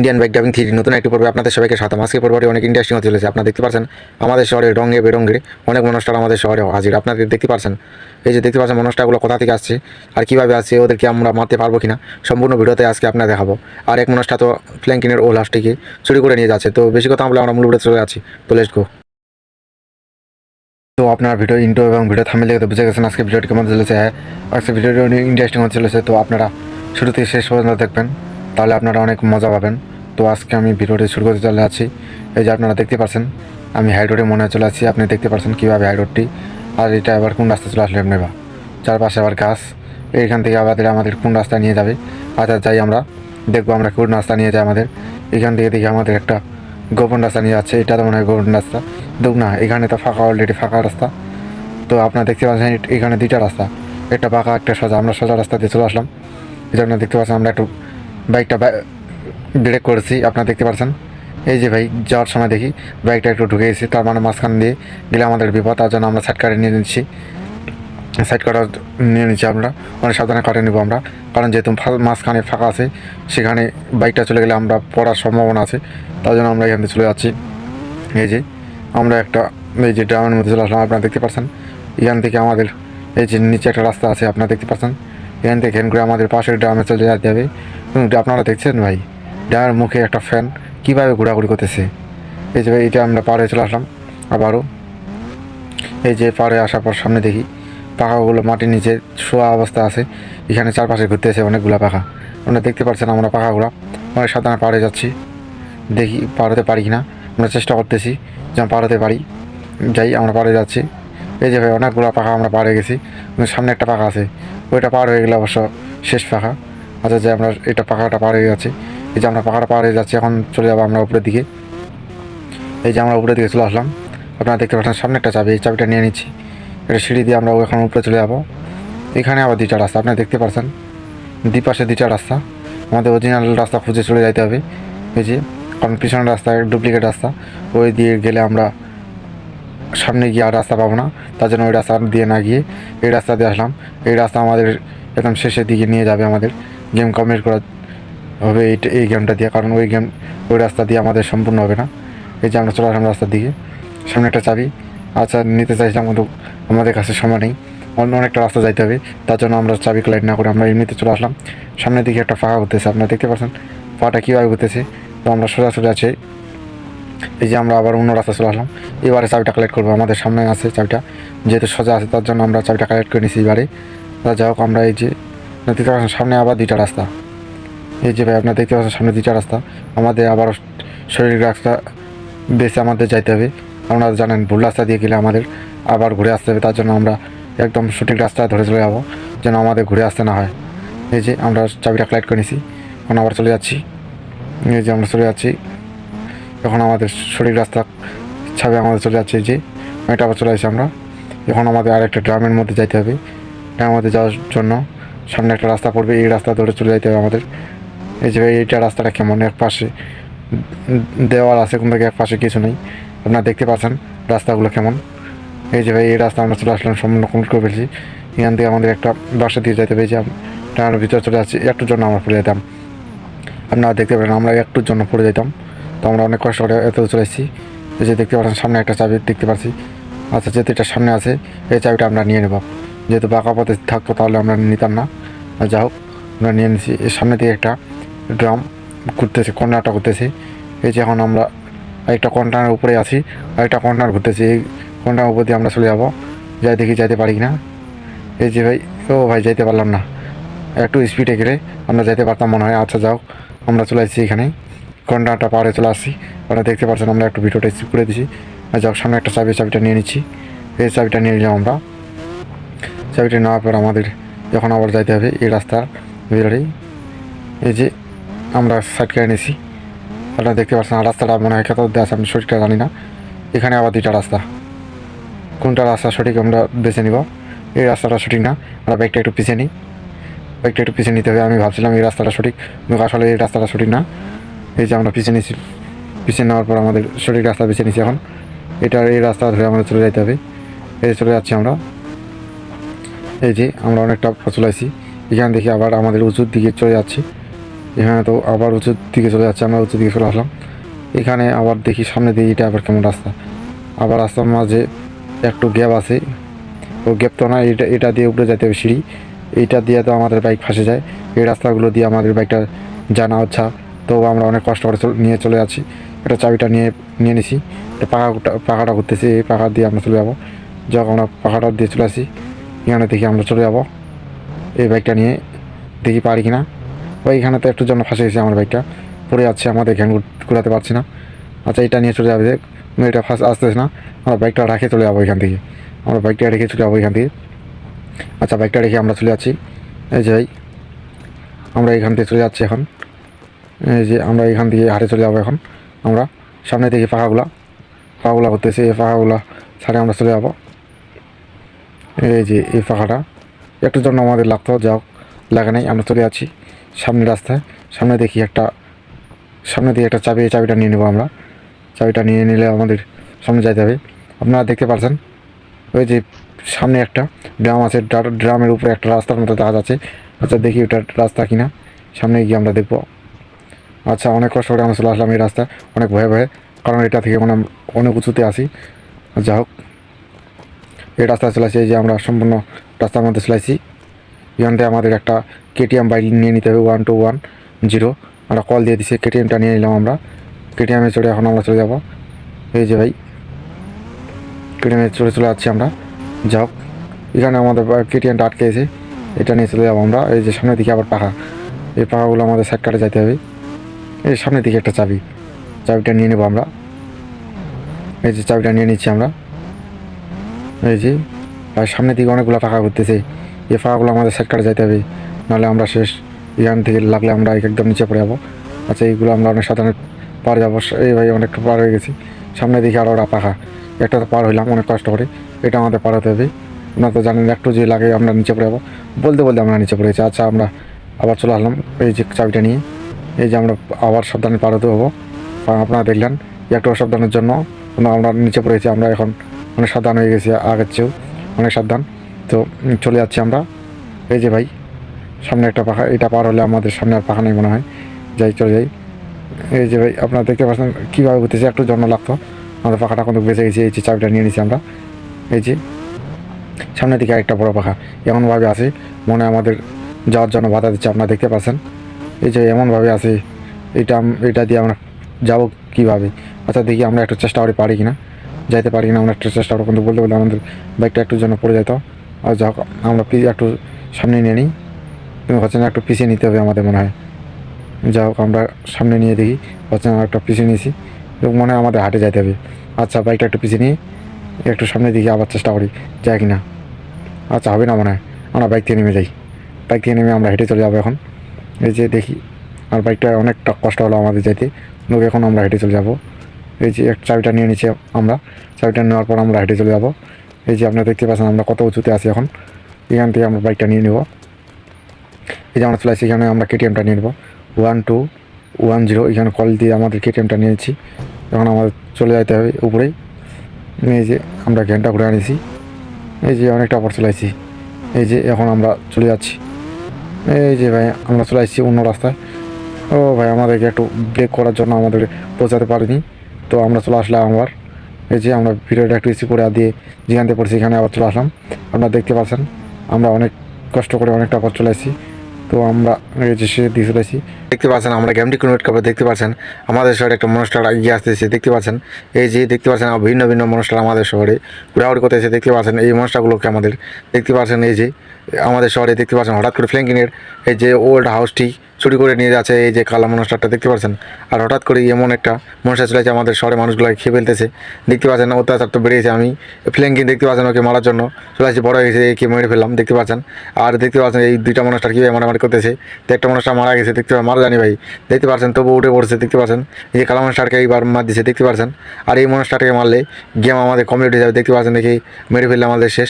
Indian bike driving three নতুন একটি পর্বে আপনাদের সবাইকে সাথে আজকের পর্বটি অনেক ইন্টারেস্টিং হতে চলেছে। আপনারা দেখতে পাচ্ছেন, আমাদের শহরে রঙে বেরঙের অনেক মনস্টার আমাদের শহরে হাজির। আপনাদের দেখতে পাচ্ছেন, এই যে দেখতে পাচ্ছেন মনস্টারগুলো কোথা থেকে আসছে, আর কীভাবে আসছে, ওদেরকে আমরা মারতে পারব কিনা, সম্পূর্ণ ভিডিওতে আজকে আপনার দেখাবো। আর এক মনস্টার তো ফ্ল্যাঙ্কিনের ও লাস্টটিকে চুরি করে নিয়ে যাচ্ছে। তো বেশি কথা বলে আমরা মূল ভিডিও চলে যাচ্ছি। তো লেটস গো তো আপনার ভিডিও ইন্টো এবং ভিডিও থামিয়ে লেগে তো বুঝে গেছেন আজকে ভিডিওটি কেমন চলেছে। হ্যাঁ আজকে ভিডিওটি অনেক ইন্টারেস্টিং হতে চলেছে। তো আপনারা শুরু থেকে শেষ পর্যন্ত দেখবেন, তাহলে আপনারা অনেক মজা পাবেন। তো আজকে আমি ভিডিওটি শুরু করতে চলে যাচ্ছি এই যে আপনারা দেখতে পাচ্ছেন আমি হাইরোডে মনে চলে আসছি। আপনি দেখতে পাচ্ছেন কীভাবে হাইরোডটি আর এটা আবার কোন রাস্তা চলে আসলে আপনি বা? চারপাশে আবার গাছ, এইখান থেকে আবার আমাদের কোন রাস্তায় নিয়ে যাবে? আচ্ছা যাই আমরা দেখব, আমরা কোন রাস্তা নিয়ে যাই আমাদের। এখান থেকে দেখি আমাদের একটা গোপন রাস্তা নিয়ে যাচ্ছে। এটা তো মনে হয় গোপন রাস্তা। দেখ না, এখানে তো ফাঁকা অলরেডি ফাঁকা রাস্তা। তো আপনারা দেখতে পাচ্ছেন, এখানে দুইটা রাস্তা। একটা বাঁকা একটা সোজা। আমরা সোজা রাস্তা দিয়ে চলে আসলাম। এই জন্য দেখতে পাচ্ছেন, আমরা একটু বাইকটা ব্রেক করেছি, আপনারা দেখতে পাচ্ছেন এই যে ভাই, যাওয়ার সময় দেখি বাইকটা একটু ঢুকে গেছি, তার মানে মাঝখান দিয়ে গেলে আমাদের বিপদ, তার জন্য আমরা সাইড কাটে নিয়ে নিচ্ছি। সাইড কাটা নিয়ে নিচ্ছি আমরা, অনেক সাবধানে কাটে নিব আমরা। কারণ যেহেতু মাঝখানে ফাঁকা আছে, সেখানে বাইকটা চলে গেলে আমরা পড়ার সম্ভাবনা আছে, তার জন্য আমরা এখান থেকে চলে যাচ্ছি। এই যে, আমরা একটা, এই যে ড্রামের মধ্যে চলে আসলাম, আপনারা দেখতে পাচ্ছেন এখান থেকে আমাদের, এই যে নিচে একটা রাস্তা আছে, আপনারা দেখতে পাচ্ছেন এখান থেকে এখান করে আমাদের পাশের ড্রামে চলে যেতে হবে। আপনারা দেখছেন ভাই ড্রামের মুখে একটা ফ্যান, কীভাবে ঘোরাঘুরি করতেছে? এই যে এটা আমরা পাড়ে চলে আসলাম আবারও। এই যে পাড়ে আসার পর সামনে দেখি, পাখাগুলো মাটির নিচে শোয়া অবস্থা আছে। এখানে চারপাশে ঘুরতেছে অনেকগুলো পাখা। আপনারা দেখতে পাচ্ছেন আমরা পাখাগুলো। অনেক সাধারণ পাড়ে যাচ্ছি। দেখি পাড়াতে পারি কিনা। আমরা চেষ্টা করতেছি যেন পাড়াতে পারি। যাই, আমরা পাড়ে যাচ্ছি। এই যে ভাই, অনেকগুলো পাখা আমরা পাড়ে গেছি। সামনে একটা পাখা আছে। ওইটা পার হয়ে গেলে অবশ্য শেষ পাখা। আচ্ছা যে আমরা এটা পাখাটা পার হয়ে যাচ্ছি। এই যে আমরা পাহাড় পাহাড়ে যাচ্ছি, এখন চলে যাব আমরা উপরের দিকে। এই যে আমরা উপরের দিকে চলে আসলাম। আপনারা দেখতে পাচ্ছেন সামনে একটা চাবি, এই চাবিটা নিয়ে নিচ্ছি। এটা সিঁড়ি দিয়ে আমরা এখন উপরে চলে যাব। এখানে আবার দুইটা রাস্তা, আপনারা দেখতে পাচ্ছেন। দুই পাশে দুইটা রাস্তা। আমাদের অরিজিনাল রাস্তা খুঁজে চলে যাইতে হবে। এই যে, কারণ পিছনের রাস্তা ডুপ্লিকেট রাস্তা। ওই দিয়ে গেলে আমরা সামনে গিয়ে আর রাস্তা পাবো না। তার জন্য ওই রাস্তা দিয়ে না গিয়ে এই রাস্তা দিয়ে আসলাম। এই রাস্তা আমাদের একদম শেষের দিকে নিয়ে যাবে আমাদের। গেম কমপ্লিট করা হবে এই এই গেমটা দিয়ে, কারণ ওই গেম ওই রাস্তা দিয়ে আমাদের সম্পূর্ণ হবে না। এই যে আমরা চলে আসলাম রাস্তার দিকে। সামনে একটা চাবি। আচ্ছা নিতে চাইছিলাম কিন্তু আমাদের কাছে সময় নেই। অন্য অনেকটা রাস্তা যাইতে হবে। তার জন্য আমরা চাবি কালেক্ট না করে আমরা এমনিতে চলে আসলাম। সামনের দিকে একটা ফাঁকা ঘুরতেছে আপনারা দেখতে পাচ্ছেন। পাটা কীভাবে ঘুরতেছে তো আমরা সোজা সোজা আছি। এই যে আমরা আবার অন্য রাস্তা চলে আসলাম। এবারে চাবিটা কালেক্ট করব। আমাদের সামনে আছে চাবিটা। যেহেতু সোজা আছে, তার জন্য আমরা চাবিটা কালেক্ট করে নিছি এবারে। তা যাই হোক, আমরা এই যে দেখতে পাচ্ছেন, সামনে আবার দুইটা রাস্তা। এই যে ভাই, আপনারা দেখতে পাচ্ছেন সামনে দুইটা রাস্তা। আমাদের আবার শরীর রাস্তা বেছে আমাদের যাইতে হবে। আপনারা জানেন, ভুল রাস্তা দিয়ে গেলে আমাদের আবার ঘুরে আসতে হবে। তার জন্য আমরা একদম সঠিক রাস্তা ধরে চলে যাব, যেন আমাদের ঘুরে আসতে না হয়। এই যে আমরা চাবিটা কালেক্ট করে নিছি, এখন আবার চলে যাচ্ছি। এই যে আমরা চলে যাচ্ছি। এখন আমাদের সঠিক রাস্তা ছাবে আমাদের চলে যাচ্ছে। এই যে এটা আবার চলে আসছি আমরা। এখন আমাদের আরেকটা ড্রামের মধ্যে যাইতে হবে। ড্রামের মধ্যে যাওয়ার জন্য সামনে একটা রাস্তা পড়বে। এই রাস্তা ধরে চলে যাইতে হবে আমাদের। এই যে এইটা রাস্তাটা কেমন? এক পাশে দেওয়াল আছে, কোন থেকে এক পাশে কিছু নেই। আপনারা দেখতে পাচ্ছেন রাস্তাগুলো কেমন। এই যে ভাই, এই রাস্তা আমরা চলে আসলাম, সম্পূর্ণ কমপ্লিট করে ফেলছি। এখান থেকে আমাদের একটা বাসা দিয়ে যেতে পেরেছি তার ভিতরে চলে আসছি, একটুর জন্য আমরা পড়ে যেতাম আপনারা দেখতে পারেন, আমরা একটুর জন্য পড়ে যেতাম তো আমরা অনেক কষ্ট করে এত চলে এসেছি এই যে দেখতে পাচ্ছেন, সামনে একটা চাবি দেখতে পাচ্ছি। আচ্ছা যেহেতু এটা সামনে আছে, এই চাবিটা আমরা নিয়ে নেব। যেহেতু বাঁকা পথে থাকতো, তাহলে আমরা নিতাম না। যা হোক, আমরা নিয়ে নিছি। সামনে দিয়ে একটা ড্রাম ঘুরতেছে কর্নারটা ঘুরতেছে। এই যে এখন আমরা একটা কন্টেনার উপরে আছি একটা কন্টেনার ঘুরতেছি। এই কন্টেনার উপর দিয়ে আমরা চলে যাব। যাই দেখি যাইতে পারি না এই যে ভাই, ও ভাই যাইতে পারলাম না। একটু স্পিডে গেলে আমরা যাইতে পারতাম মনে হয়। আচ্ছা যাও। আমরা চলে আসছি এখানে। কন্টাটা পাহাড়ে চলে আসছি। আপনারা দেখতে পাচ্ছেন আমরা একটু ভিডিওটা স্কিপ করে দিছি। আর যাও, সামনে একটা চাবি, চাবিটা নিয়ে নিচ্ছি। এই চাবিটা নিয়ে নিলাম আমরা। চাবিটা নেওয়ার পর আমাদের যখন আবার যাইতে হবে এই রাস্তার ভিতরেই। এই যে আমরা সাইড করে নিয়েছি আপনারা দেখতে পাচ্ছেন রাস্তাটা মনে হয় কত আছে, আমি সঠিকটা জানি না। এখানে আবার দুইটা রাস্তা। কোনটা রাস্তা সঠিক আমরা বেছে নিব? এই রাস্তাটা সঠিক না? আমরা বাইকটা একটু পিছিয়ে নিই। বাইকটা একটু পিছিয়ে নিতে হবে, আমি ভাবছিলাম এই রাস্তাটা সঠিক। আসলে এই রাস্তাটা সঠিক না। এই যে আমরা পিছিয়ে নিয়েছি। পিছিয়ে নেওয়ার পর আমাদের সঠিক রাস্তা বেছে নিয়েছি এখন। এটার এই রাস্তা ধরে আমাদের চলে যেতে হবে। এই চলে যাচ্ছি আমরা। এই যে আমরা অনেকটা চলে আসছি এখান থেকে আবার আমাদের উঁচুর দিকে চলে যাচ্ছি। এখানে তো আবার উঁচুর দিকে চলে যাচ্ছে, আমরা উঁচুর দিকে চলে আসলাম। এখানে আবার দেখি সামনে দিয়ে এটা আবার কেমন রাস্তা। আবার রাস্তার মাঝে একটু গ্যাপ আছে। ও গ্যাপ তো না, এটা এটা দিয়ে উপরে যেতে হবে সিঁড়ি। এইটা দিয়ে তো আমাদের বাইক ফাঁসে যায়। এই রাস্তাগুলো দিয়ে আমাদের বাইকটা জানা হচ্ছে তো আমরা অনেক কষ্ট করে নিয়ে চলে যাচ্ছি। এটা চাবিটা নিয়ে নিয়ে নিছি। এটা পাখাটা পাখাটা করতেছি এই পাখা দিয়ে আমরা চলে যাব। যখন আমরা পাখাটা দিয়ে চলে আসি। এখানে দেখি আমরা চলে যাব। এই বাইকটা নিয়ে দেখি পারি কিনা। ওই এখানে তো একটু জন্য ফাঁসে গেছে আমার বাইকটা পড়ে যাচ্ছে আমাদের ঘ্যান ঘুরাতে পারছি না। আচ্ছা এটা নিয়ে চলে যাবে দেখ এটা ফার্স্ট আসতেছে না। আমরা বাইকটা রেখে চলে যাব এখান থেকে। আমরা বাইকটা রেখে চলে যাব এখান থেকে। আচ্ছা বাইকটা রেখে আমরা চলে যাচ্ছি। এই যে আমরা এখান থেকে চলে যাচ্ছি এখন। এই যে আমরা এখান থেকে হাটে চলে যাব এখন। আমরা সামনে থেকে পাখাগুলা পাখাগুলা করতেছে, এই পাখাগুলা ছাড়ে আমরা চলে যাব। এই যে, এই পাখাটা একটু জন্য আমাদের লাগতো যাও লাগে নাই, আমরা চলে যাচ্ছি। সামনে রাস্তায়। সামনে দেখি একটা, সামনে দিয়ে একটা চাবি চাবিটা নিয়ে নেব আমরা। চাবিটা নিয়ে নিলে আমাদের সামনে যাইতে হবে। আপনারা দেখতে পাচ্ছেন ওই যে সামনে একটা ড্রাম আছে। ড্রা- ড্রামের উপরে একটা রাস্তার মতো দেখা যাচ্ছে আচ্ছা দেখি ওটা রাস্তা কিনা। সামনে গিয়ে আমরা দেখব। আচ্ছা অনেক কষ্ট করে আমরা চলে আসলাম এই রাস্তায়। অনেক ভয়ে ভয়ে, কারণ এটা থেকে মানে অনেক উঁচুতে আসি যা হোক, এই রাস্তায় চলে আসি, এই যে আমরা সম্পূর্ণ রাস্তার মধ্যে চলে আসি। থেকে আমাদের একটা কেটিএম বাইক নিয়ে নিতে হবে ওয়ান টু ওয়ান জিরো আমরা কল দিয়ে দিছি কেটিএমটা নিয়ে নিলাম আমরা। কেটিএমে চড়ে এখন আমরা চলে যাব। এই যে ভাই কেটিএমে চড়ে চলে যাচ্ছি আমরা। যাও, এখানে আমাদের কেটিএমটা আটকে আছে। এটা নিয়ে চলে যাব আমরা। এই যে সামনের দিকে আবার পাখা এই পাখাগুলো আমাদের সাইড কাটে যাইতে হবে। এই সামনের দিকে একটা চাবি। চাবিটা নিয়ে নেব আমরা। এই যে চাবিটা নিয়ে নিচ্ছি আমরা। এই যে, আর সামনের দিকে অনেকগুলো পাখা ঘুরতেছে। এই পাখাগুলো আমাদের কাটে যাইতে হবে, নাহলে আমরা শেষ এখান থেকে লাগলে আমরা একদম নিচে পড়ে যাব। আচ্ছা এইগুলো আমরা অনেক সাধারণ পার যাব এই ভাই অনেকটা পার হয়ে গেছি। সামনে দিকে আরও ওরা পাখা, একটা তো পার হইলাম, অনেক কষ্ট করে। এটা আমাদের পার হতে হবে। আপনারা তো জানেন একটু যে লাগে আমরা নিচে পড়ে যাব। বলতে বলতে আমরা নিচে পড়ে গেছি। আচ্ছা আমরা আবার চলে আসলাম এই যে চাবিটা নিয়ে। এই যে আমরা আবার সাবধানে পার হতে হব। আপনারা দেখলেন একটু অসাবধানের জন্য আমরা নিচে পড়েছি আমরা এখন অনেক সাবধান হয়ে গেছি আগের চেয়েও। অনেক সাবধান। তো চলে যাচ্ছি আমরা। এই যে ভাই, সামনে একটা পাখা, এটা পার হলে আমাদের সামনে আর পাখা নেই মনে হয়। যাই, চলে যাই। এই যে ভাই, আপনারা দেখতে পাচ্ছেন কীভাবে ঘুরতেছে, একটু জন্য লাগতো। আমাদের পাখাটা কিন্তু বেঁচে গেছে, এই যে চাবিটা নিয়ে নিয়েছি আমরা। এই যে, সামনের দিকে একটা বড় পাখা, এমনভাবে আছে, মনে আমাদের যাওয়ার জন্য বাধা দিচ্ছে, আপনারা দেখতে পাচ্ছেন। এই যে এমনভাবে আছে, এটা এটা দিয়ে আমরা যাব কীভাবে? আচ্ছা দেখি আমরা একটু চেষ্টা করে, পারি কিনা। যাইতে পারি কিনা, আমরা একটু চেষ্টা করব, কিন্তু বলতে বলতে আমাদের বাইকটা একটু জন্য পড়ে যেত। আর যাক আমরা পি- একটু সামনে নিয়ে নিই। কিন্তু হচ্ছে একটু পিছিয়ে নিতে হবে আমাদের মনে হয়? যা হোক, আমরা সামনে নিয়ে দেখি। হচ্ছে না একটা পিছিয়ে নিয়েছি? এবং মনে হয় আমাদের হাটে যাইতে হবে। আচ্ছা বাইকটা একটু পিছিয়ে নিয়ে একটু সামনে দিকে আবার চেষ্টা করি। যায় কি না আচ্ছা হবে না মনে হয়। আমরা বাইক থেকে নেমে যাই। বাইক থেকে নেমে আমরা হেঁটে চলে যাব এখন। এই যে দেখি, আর বাইকটা অনেকটা কষ্ট হলো আমাদের যেতে লোক এখন আমরা হেঁটে চলে যাব। এই যে এক চাবিটা নিয়ে নিচ্ছি আমরা। চাবিটা নেওয়ার পর আমরা হেঁটে চলে যাব। এই যে আপনারা দেখতে পাচ্ছেন, আমরা কত উঁচুতে আছি এখন। এখান থেকে আমরা বাইকটা নিয়ে নেব। এই যে আমরা চলে আসছি, এখানে আমরা কেটিএমটা নিয়ে নেব। ওয়ান টু ওয়ান জিরো এখানে কল দিয়ে আমাদের কেটিএমটা নিয়েছি এখন আমাদের চলে যেতে হবে উপরেই এই যে আমরা ঘ্যানটা ঘুরে আনিছি। এই যে অনেকটা পর চলে এই যে এখন আমরা চলে যাচ্ছি। এই যে ভাই, আমরা চলে আসছি অন্য রাস্তায়। ও ভাই, আমাদেরকে একটু ব্রেক করার জন্য আমাদের পৌঁছাতে পারিনি। তো আমরা চলে আসলাম আবার। এই যে আমরা ভিডিওটা একটু ইসি করে দিয়ে যেখান থেকে পড়ছি, এখানে আবার চলে আসলাম। আপনারা দেখতে পাচ্ছেন, আমরা অনেক কষ্ট করে অনেকটা পর চলে আসি তো আমরা এই যে সে দিয়ে চলে আসছি। দেখতে পাচ্ছেন, আমরা গেমটি কনভার্ট করে দেখতে পাচ্ছেন, আমাদের শহরে একটা মনস্টার এগিয়ে আসতেছে, দেখতে পাচ্ছেন। এই যে দেখতে পাচ্ছেন ভিন্ন ভিন্ন মনস্টার আমাদের শহরে ঘোরাঘুরি করতে এসে দেখতে পাচ্ছেন, এই মনস্টারগুলোকে আমাদের দেখতে পাচ্ছেন, এই যে আমাদের শহরে দেখতে পাচ্ছেন, হঠাৎ করে ফ্ল্যাঙ্কিংয়ের এই যে ওল্ড হাউসটি চুরি করে নিয়ে যাচ্ছে, এই যে কালা মনস্টারটা দেখতে পাচ্ছেন? আর হঠাৎ করে এমন একটা মনস্টার চলে যাচ্ছে আমাদের শহরে মানুষগুলোকে খেয়ে ফেলতেছে। দেখতে পাচ্ছেন, অত্যাচার তো বেড়েছে, আমি ফ্ল্যাঙ্কিং দেখতে পাচ্ছেন, ওকে মারার জন্য চলে আসছে, বড় হয়েছে একে মেরে ফেললাম, দেখতে পাচ্ছেন। আর দেখতে পাচ্ছেন, এই দুইটা মনস্টার কীভাবে মারামারি করতেছে, তো একটা মনস্টার মারা গেছে, দেখতে মারা জানি ভাই। দেখতে পাচ্ছেন তবু উঠে পড়ছে, দেখতে পাচ্ছেন, এই যে কালা মনস্টারকে এইবার মার দিছে, দেখতে পাচ্ছেন। আর এই মনস্টারকে মারলে গেম আমাদের কমপ্লিট হয়ে যাবে দেখতে পাচ্ছেন, দেখি মেরে ফেললে আমাদের শেষ।